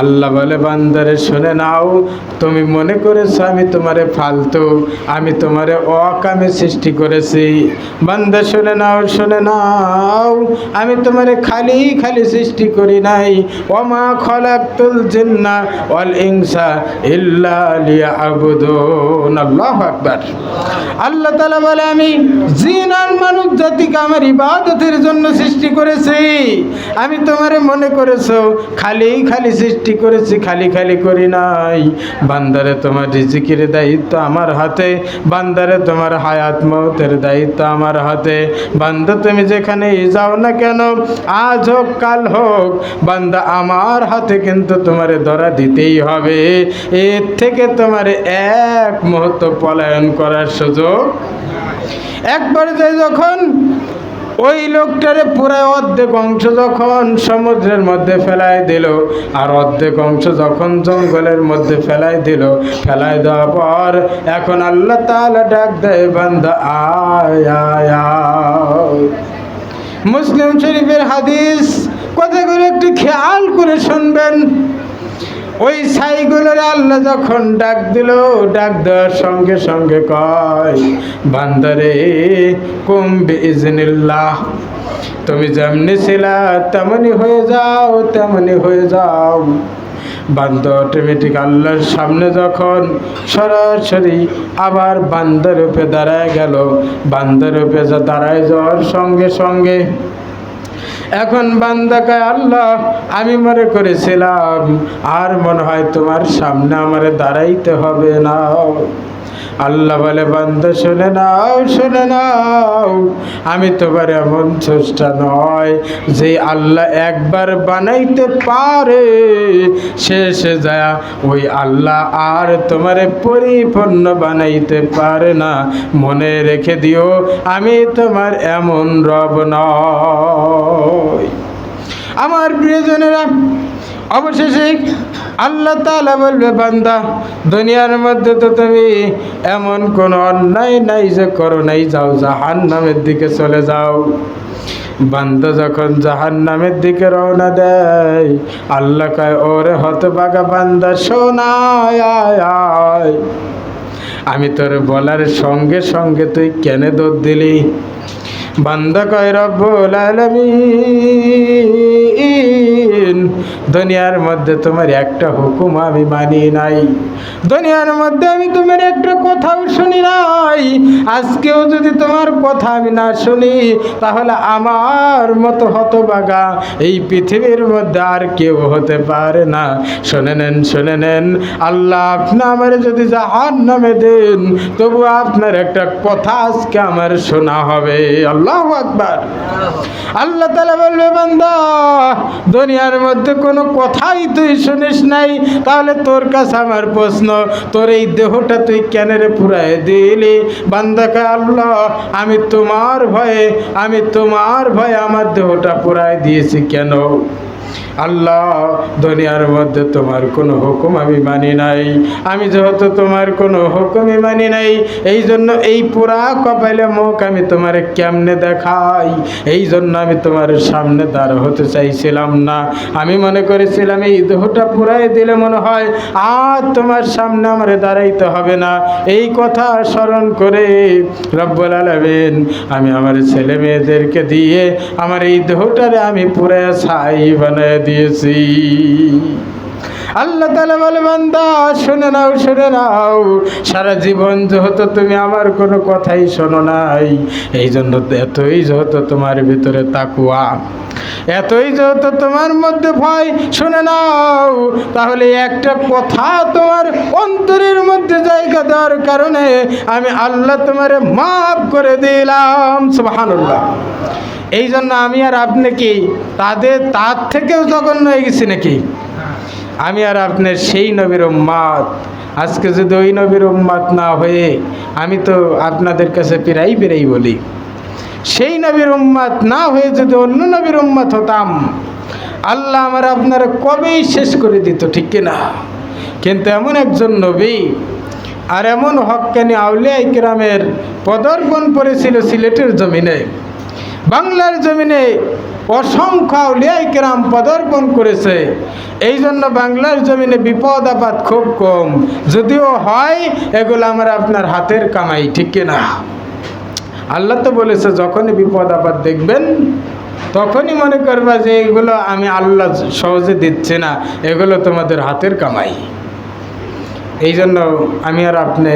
আল্লাহ বলে, বান্দারে, শুনে নাও। তুমি মনে করেছ আমি তোমারে ফালতু, আমি তোমারে অকামে সৃষ্টি করেছি। বান্দা, শুনে নাও শুনে নাও। আমি তোমারে খালি খালি সৃষ্টি করি নাই। ওমা খলাকুল জিন্না ওয়াল ইনসা ইল্লা লিয়াবুদুন। আল্লাহু আকবার। আল্লাহ তাআলা বলে, আমি জিন আর মানব জাতিকে আমার ইবাদতের জন্য সৃষ্টি করেছি। আমি তোমারে মনে করেছ খালি খালি সৃষ্টি করেছি, খালি খালি করি নাই। বান্দারে তোমার রিজিকের দায়িত্ব আমার হাতে, বান্দারে তোমার হায়াত মৌতের দায়িত্ব আমার হাতে। বান্দা, তুমি যেখানে যাও না কেন, আজ হোক, কাল হোক, বান্দা আমার হাতে কিন্তু তোমারে ধরা দিতেই হবে। এর থেকে তোমার এক মুহূর্ত পলায়ন করার সুযোগ। একবার যখন ওই লোকটারে পুরো অর্ধেক অংশ যখন সমুদ্রের মধ্যে ফেলাই দিল, আর অর্ধেক অংশ যখন জঙ্গলের মধ্যে ফেলাই দিল, ফেলাই দেওয়ার পর এখন আল্লাহ তাআলা ডাক দেয় আয় আয়। মুসলিম শরীফের হাদিস, কথাগুলো একটু খেয়াল করে শুনবেন। ওই ছাইগুলোর আল্লাহ যখন ডাক দিল, ডাক দেওয়ার সঙ্গে সঙ্গে কয়, বান্দারে কুম্বি ইজনিল্লাহ তুমি যেমনি ছিলা তেমনি হয়ে যাও, তেমনি হয়ে যাও। বান্দ অটোমেটিক আল্লাহর সামনে যখন সরাসরি আবার বান্দার রূপে দাঁড়ায় গেল, বান্দার রূপে যা দাঁড়ায় যাওয়ার সঙ্গে সঙ্গে এখন বান্দাকে আল্লাহ, আমি মনে করেছিলাম, আর মনে হয় তোমার সামনে আমার দাঁড়াইতে হবে না। আল্লাহ বলে, বান্দা, শুনে নাও শুনে নাও। আমি তোমার এমন চেষ্টা নয় যে আল্লাহ একবার বানাইতে পারে। শেষে যায় ওই আল্লাহ আর তোমারে পরিপূর্ণ বানাইতে পারে না। মনে রেখে দিও, আমি তোমার এমন রব নয় আমার প্রিয়জনেরা, অবশেষে আল্লাহ তাআলা বলবে, বান্দা, দুনিয়ার মধ্যে তো তুমি এমন কোনো অন্যায় নাই যে করো নাই, যাও জাহান নামের দিকে চলে যাও। বান্দা যখন জাহান নামের দিকে রওনা দেয়, আল্লাহ কয়, ওরে হতবাগা বান্দা শোনায় আয় আয় আমি তোর বলার সঙ্গে সঙ্গে তুই কেন দৌড় দিলি? বান্দা কয় দুনিয়ার মধ্যে তোমার একটা হুকুম আমি মানি নাই। দুনিয়ার মধ্যে আমি তোমার একটা কথাও শুনি নাই। আজকেও যদি তোমার কথা আমি না শুনি, তাহলে আমার মতো হতবাগা এই পৃথিবীর মধ্যে আর কেউ হতে পারে না। শুনে নেন শুনে নেন, আল্লাহ আপনি আমার যদি জাহান নামে দেন তবু আপনার একটা কথা আজকে আমার শোনা হবে। আল্লাহ আকবার। আল্লাহ তালা বলবে, বান্দা, দুনিয়ার মধ্যে কোনো কথাই তুই শুনিস নাই। তাহলে তোর কাছে আমার প্রশ্ন, তোর এই দেহটা তুই কেন রে পুরাই দিলি? বান্দাকে আল্লাহ, আমি তোমার ভয়ে, আমি তোমার ভয়ে আমার দেহটা পুরাই দিয়েছি কেন? আল্লাহ, দুনিয়ার মধ্যে তোমার কোনো হুকুম আমি মানি নাই। আমি যেহেতু তোমার কোনো হুকুমই মানি নাই এই জন্য এই পুরা কপালে মুখ আমি তোমার কেমনে দেখাই? এই জন্য আমি তোমার সামনে দাঁড় হতে চাইছিলাম না। আমি মনে করেছিলাম এই দেহটা পুরাই দিলে মনে হয় আর তোমার সামনে আমার দাঁড়াইতে হবে না। এই কথা স্মরণ করে রব্বুল আলমিন আমি আমার ছেলে মেয়েদেরকে দিয়ে আমার এই দেহটারে আমি পুরে ছাই বানিয়ে দিয়েছি আল্লাহ তালা বলে, বান্দা, শুনে নাও শুনে নাও। সারা জীবন যেহেতু তুমি আমার কোনো কথাই শোনো নাই এই জন্য এতই যেহেতু তোমার ভিতরে তাকুয়া এতই যেহেতু তোমার মধ্যে ভয়, শুনে নাও। তাহলে একটা কথা তোমার অন্তরের মধ্যে জায়গা দেওয়ার কারণে আমি আল্লাহ তোমারে মাফ করে দিলাম। সুবহানাল্লাহ। এই জন্য আমি আর আপনি কি, তাদের তার থেকেও জঘন্য হয়ে গেছি নাকি? আমি আর আপনার সেই নবীর উম্মাদ আজকে যদি ওই নবীর উম্মাদ না হয়ে আমি তো আপনাদের কাছে পেরাই পেরাই বলি। সেই নবীর উম্মাদ না হয়ে যদি অন্য নবীর উম্মাদ হতাম, আল্লাহ আমার আপনারা কবেই শেষ করে দিত, ঠিক কিনা? কিন্তু এমন একজন নবী আর এমন হক্কানি আউলিয়া ইকরামের পদর্পণ করেছিল সিলেটের জমিনে। বাংলার জমিনে অসংখ্য আউলিয়াই কেরাম পদার্পণ করেছে। এই জন্য বাংলার জমিনে বিপদ, আপদ খুব কম। যদিও হয়, এগুলো আমার আপনার হাতের কামাই, ঠিক কিনা আল্লাহ তো বলেছে, যখনই বিপদ, আপদ দেখবেন, তখনই মনে করবা যে এগুলো আমি আল্লাহ সহজে দিচ্ছি না, এগুলো তোমাদের হাতের কামাই। এই জন্য আমি আর আপনি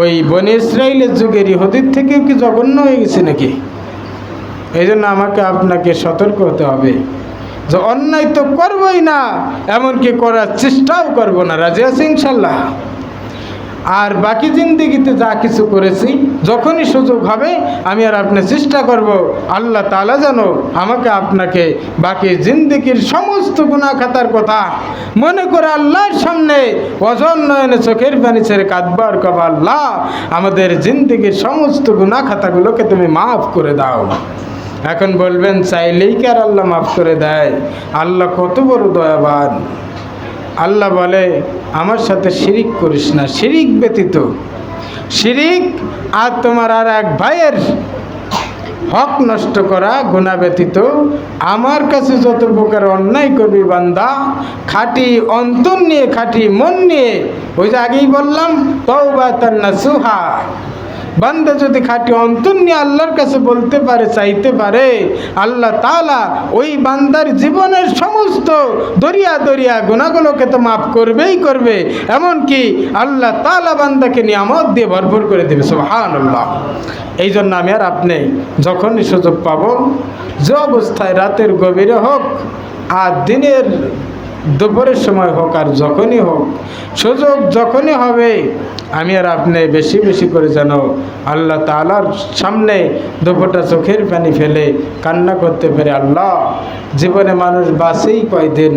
ওই বনে ইসরায়েলের যুগের ইহুদির থেকেও কি জঘন্য হয়ে গেছে নাকি? এই জন্য আমাকে আপনাকে সতর্ক হতে হবে যে অন্যায় তো করবই না, এমনকি করার চেষ্টাও করব না। রাজি আছে ইনশাল্লাহ। আর বাকি জিন্দিগিতে যা কিছু করেছি, যখনই সুযোগ হবে, আমি আর আপনি চেষ্টা করব, আল্লাহ তালা যেন আমাকে আপনাকে বাকি জিন্দিগির সমস্ত গুণা খাতার কথা মনে করে আল্লাহর সামনে অজন নয়নে চোখের পানি ছেড়ে কাঁদবার কবা আল্লাহ আমাদের জিন্দিগির সমস্ত গুণা খাতাগুলোকে তুমি মাফ করে দাও। এখন বলবেন, চাইলেই কি আর আল্লাহ মাফ করে দেয়? আল্লাহ কত বড় দয়াবান। আল্লাহ বলে, আমার সাথে শিরিক করিস না। শিরিক ব্যতীত। শিরিক আর তোমার আর এক ভাইয়ের হক নষ্ট করা গুণা ব্যতীত। আমার কাছে যত প্রকার অন্যায় করবি বান্দা, খাঁটি অন্তর নিয়ে, খাঁটি মন নিয়ে, ওই যে আগেই বললাম তৌবা তান্না সুহা বান্দা যদি খাঁটি অন্তর নিয়ে আল্লাহর কাছে বলতে পারে, চাইতে পারে, আল্লাহ তালা ওই বান্দার জীবনের সমস্ত দরিয়া দরিয়া গুণাগুলোকে তো মাফ করবেই করবে। এমনকি আল্লাহ তালা বান্দাকে নিয়ামত দিয়ে ভরপুর করে দেবে সুবহান আল্লাহ এই জন্য আমি আর আপনি যখনই সুযোগ পাব, যে অবস্থায় রাতের গভীরে হোক আর দিনের দুপুরের সময় হোক আর যখনই হোক, সুযোগ যখনই হবে, আমি আর আপনি বেশি বেশি করে যেন আল্লাহ তালার সামনে দুপুরটা চোখের পানি ফেলে কান্না করতে পারে। আল্লাহ, জীবনে মানুষ বাসেই কয়দিন?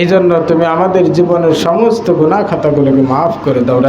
এই জন্য তুমি আমাদের জীবনের সমস্ত গুণা খাতাগুলোকে মাফ করে দাও।